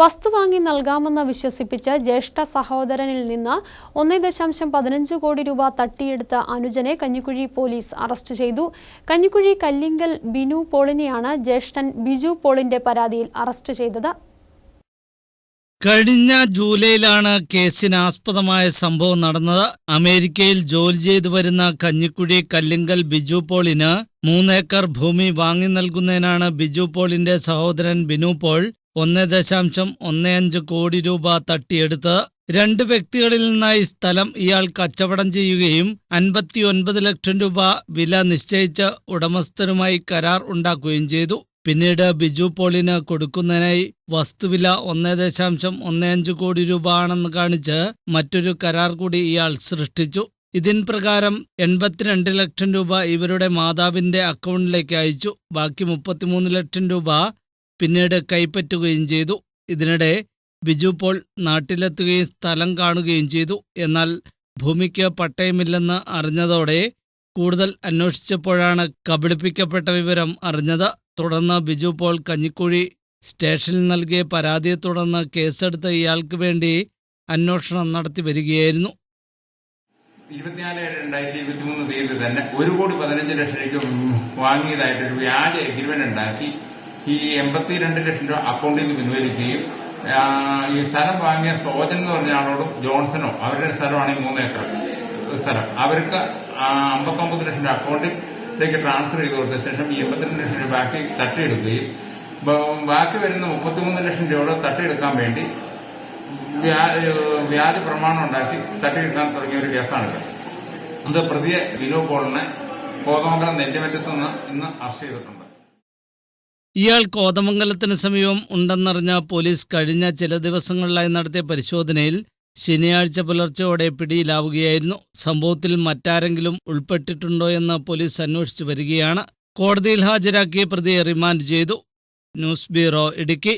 വസ്തു വാങ്ങി നൽകാമെന്ന് വിശ്വസിപ്പിച്ച് ജ്യേഷ്ഠ സഹോദരനിൽ നിന്ന് ഒന്നേ ദശാംശം പതിനഞ്ച് കോടി രൂപ തട്ടിയെടുത്ത അനുജനെ കഞ്ഞിക്കുഴി പോലീസ് അറസ്റ്റ് ചെയ്തു. കഞ്ഞിക്കുഴി കല്ലിങ്കൽ ബിനു പോളിനെയാണ് ജ്യേഷ്ഠൻ ബിജു പോളിന്റെ പരാതിയിൽ അറസ്റ്റ് ചെയ്തത്. കഴിഞ്ഞ ജൂലൈയിലാണ് കേസിന് ആസ്പദമായ സംഭവം നടന്നത്. അമേരിക്കയിൽ ജോലി ചെയ്തു വരുന്ന കഞ്ഞിക്കുഴി കല്ലിങ്കൽ ബിജു പോളിന് മൂന്നേക്കർ ഭൂമി വാങ്ങി നൽകുന്നതിനാണ് ബിജു പോളിന്റെ സഹോദരൻ ബിനു പോൾ ഒന്ന് ദശാംശം ഒന്ന് അഞ്ച് കോടി രൂപ തട്ടിയെടുത്ത് രണ്ട് വ്യക്തികളിൽ നിന്നായി സ്ഥലം ഇയാൾ കച്ചവടം ചെയ്യുകയും അൻപത്തിയൊൻപത് ലക്ഷം രൂപ വില നിശ്ചയിച്ച് ഉടമസ്ഥരുമായി കരാർ ഉണ്ടാക്കുകയും ചെയ്തു. പിന്നീട് ബിജു പോളിന് കൊടുക്കുന്നതിനായി വസ്തുവില ഒന്ന് ദശാംശം ഒന്ന് അഞ്ച് കോടി രൂപ ആണെന്ന് കാണിച്ച് മറ്റൊരു കരാർ കൂടി ഇയാൾ സൃഷ്ടിച്ചു. ഇതിൻ പ്രകാരം എൺപത്തിരണ്ട് ലക്ഷം രൂപ ഇവരുടെ മാതാവിന്റെ അക്കൗണ്ടിലേക്ക് അയച്ചു. ബാക്കി മുപ്പത്തിമൂന്ന് ലക്ഷം രൂപ പിന്നീട് കൈപ്പറ്റുകയും ചെയ്തു. ഇതിനിടെ ബിജു പോൾ നാട്ടിലെത്തുകയും സ്ഥലം കാണുകയും ചെയ്തു. എന്നാൽ ഭൂമിക്ക് പട്ടയമില്ലെന്ന് അറിഞ്ഞതോടെ കൂടുതൽ അന്വേഷിച്ചപ്പോഴാണ് കബളിപ്പിക്കപ്പെട്ട വിവരം അറിഞ്ഞത്. തുടർന്ന് ബിജു പോൾ കഞ്ഞിക്കുഴി സ്റ്റേഷനിൽ നൽകിയ പരാതിയെ തുടർന്ന് കേസെടുത്ത ഇയാൾക്ക് വേണ്ടി അന്വേഷണം നടത്തി വരികയായിരുന്നു. ഇരുപത്തിനാല് ഏഴ് രണ്ടായിരത്തി ഇരുപത്തി മൂന്ന് തീയതി തന്നെ ഒരു കോടി പതിനഞ്ച് ലക്ഷം രൂപ വാങ്ങിയതായിട്ടൊരു വ്യാജ എഗ്രിമെന്റ് ഉണ്ടാക്കി. ഈ എൺപത്തിരണ്ട് ലക്ഷം രൂപ അക്കൗണ്ടിൽ നിന്ന് പിൻവലിക്കുകയും ഈ സ്ഥലം വാങ്ങിയ സോജൻ എന്ന് പറഞ്ഞ ആളോടും ജോൺസണോ അവരുടെ സ്ഥലമാണ് ഈ മൂന്ന് ഏക്കർ സ്ഥലം. അവർക്ക് അമ്പത്തൊമ്പത് ലക്ഷം രൂപ അക്കൗണ്ടിലേക്ക് ട്രാൻസ്ഫർ ചെയ്ത് കൊടുത്ത ശേഷം ഈ എൺപത്തിരണ്ട് ലക്ഷം രൂപ ബാക്കി തട്ടിയെടുക്കുകയും ബാക്കി വരുന്ന മുപ്പത്തിമൂന്ന് ലക്ഷം രൂപ തട്ടിയെടുക്കാൻ വേണ്ടി വ്യാജ പ്രമാണം ഉണ്ടാക്കി തട്ടിയെടുക്കാൻ തുടങ്ങിയ ഒരു കേസാണിത്. അത് പ്രതിയെ വിനോ പോളിനെ കോതമംഗലം നെല്ലിമറ്റത്ത് നിന്ന് ഇന്ന് അറസ്റ്റ് ചെയ്തിട്ടുണ്ട്. ഇയാൾ കോതമംഗലത്തിന് സമീപം ഉണ്ടെന്നറിഞ്ഞ പോലീസ് കഴിഞ്ഞ ചില ദിവസങ്ങളിലായി നടത്തിയ പരിശോധനയിൽ ശനിയാഴ്ച പുലർച്ചെയോടെ പിടിയിലാവുകയായിരുന്നു. സംഭവത്തിൽ മറ്റാരെങ്കിലും ഉൾപ്പെട്ടിട്ടുണ്ടോ എന്ന് പോലീസ് അന്വേഷിച്ചു വരികയാണ്. കോടതിയിൽ ഹാജരാക്കിയ പ്രതിയെ റിമാൻഡ് ചെയ്തു. News bureau Idukki.